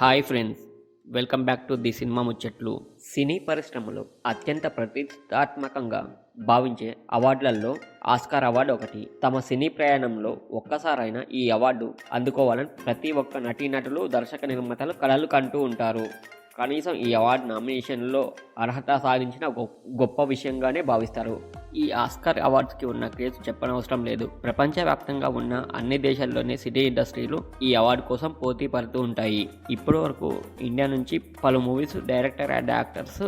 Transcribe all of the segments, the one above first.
Hi friends welcome back to the cinema ముచ్చట్లు. సినీ పరిశ్రమలో అత్యంత ప్రతిష్టాత్మకంగా భావించే అవార్డులలో ఆస్కార్ అవార్డు ఒకటి. తమ సినీ ప్రయాణంలో ఒక్కసారైనా ఈ అవార్డు అందుకోవాలని ప్రతి ఒక్క నటీనటులు దర్శక నిర్మాతలు కలలు కంటూ ఉంటారు. కనీసం ఈ అవార్డు నామినేషన్లో అర్హత సాధించిన గొప్ప విషయంగానే భావిస్తారు. ఈ ఆస్కార్ అవార్డ్స్కి ఉన్న క్రేజ్ చెప్పనవసరం లేదు. ప్రపంచవ్యాప్తంగా ఉన్న అన్ని దేశాల్లోనే సినీ ఇండస్ట్రీలు ఈ అవార్డు కోసం పోటీ పడుతూ ఉంటాయి. ఇప్పటి వరకు ఇండియా నుంచి పలు movies director and actors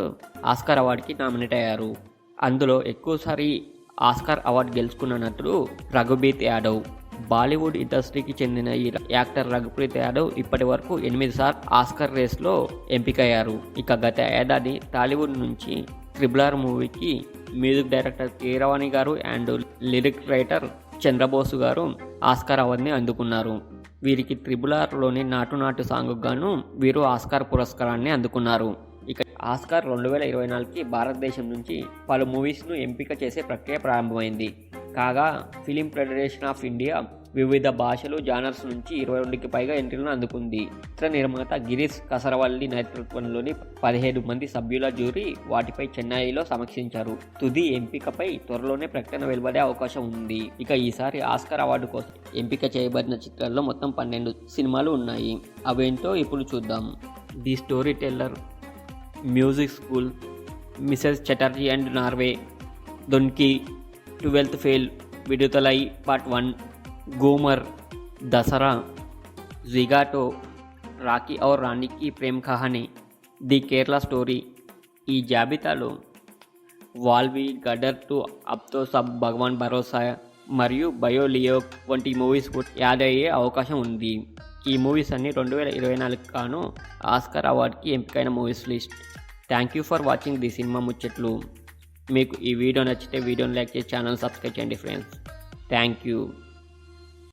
Oscar అవార్డుకి nominate అయ్యారు. అందులో ఎక్కువసారి ఆస్కార్ అవార్డు గెలుచుకున్న నటుడు రఘుబీత్ యాదవ్. బాలీవుడ్ ఇండస్ట్రీకి చెందిన ఈ యాక్టర్ రఘుప్రీత్ యాదవ్ ఇప్పటి వరకు ఎనిమిది సార్లు ఆస్కర్ రేస్లో ఎంపికయ్యారు. ఇక గత ఏడాది టాలీవుడ్ నుంచి ట్రిబుల్ ఆర్ మూవీకి music director Keeravani garu and lyric writer Chandra Bose గారు ఆస్కార్ అవార్డుని అందుకున్నారు. వీరికి త్రిబులార్లోని నాటు నాటు సాంగ్ గాను వీరు ఆస్కార్ పురస్కారాన్ని అందుకున్నారు. ఇక ఆస్కార్ రెండు వేల ఇరవై నాలుగుకి భారతదేశం నుంచి పలు మూవీస్ను ఎంపిక చేసే ప్రక్రియ ప్రారంభమైంది. కాగా ఫిలిం ఫెడరేషన్ ఆఫ్ ఇండియా వివిధ భాషలు జానర్స్ నుంచి ఇరవై రెండుకి పైగా ఎంట్రీలను అందుకుంది. చిత్ర నిర్మాత గిరీష్ కసరవల్లి నేతృత్వంలోని పదిహేడు మంది సభ్యుల జ్యూరీ వాటిపై చెన్నైలో సమీక్షించారు. తుది ఎంపికపై త్వరలోనే ప్రకటన వెలువడే అవకాశం ఉంది. ఇక ఈసారి ఆస్కార్ అవార్డు కోసం ఎంపిక చేయబడిన చిత్రాల్లో మొత్తం పన్నెండు సినిమాలు ఉన్నాయి. అవేంటో ఇప్పుడు చూద్దాం. The story teller music school Mrs Chatterjee and Norway Dunki twelfth fail విడుదలై part one Ghoomer Dasara Zwigato Rocky Aur Rani ki Prem Kahani the Kerala story. ఈ జాబితాలో వాల్వి గడర్ టు అప్తో సబ్ భగవాన్ భరోసా మరియు బయోలియో వంటి మూవీస్ కూడా యాడ్ అయ్యే అవకాశం ఉంది. ఈ మూవీస్ అన్ని రెండు వేల ఇరవై నాలుగు కాను ఆస్కర్ అవార్డ్కి ఎంపికైన movies list. Thank you for watching the cinema ముచ్చట్లు. మీకు ఈ వీడియో నచ్చితే వీడియోని లైక్ చేసి ఛానల్ సబ్స్క్రైబ్ చేయండి ఫ్రెండ్స్. Thank you.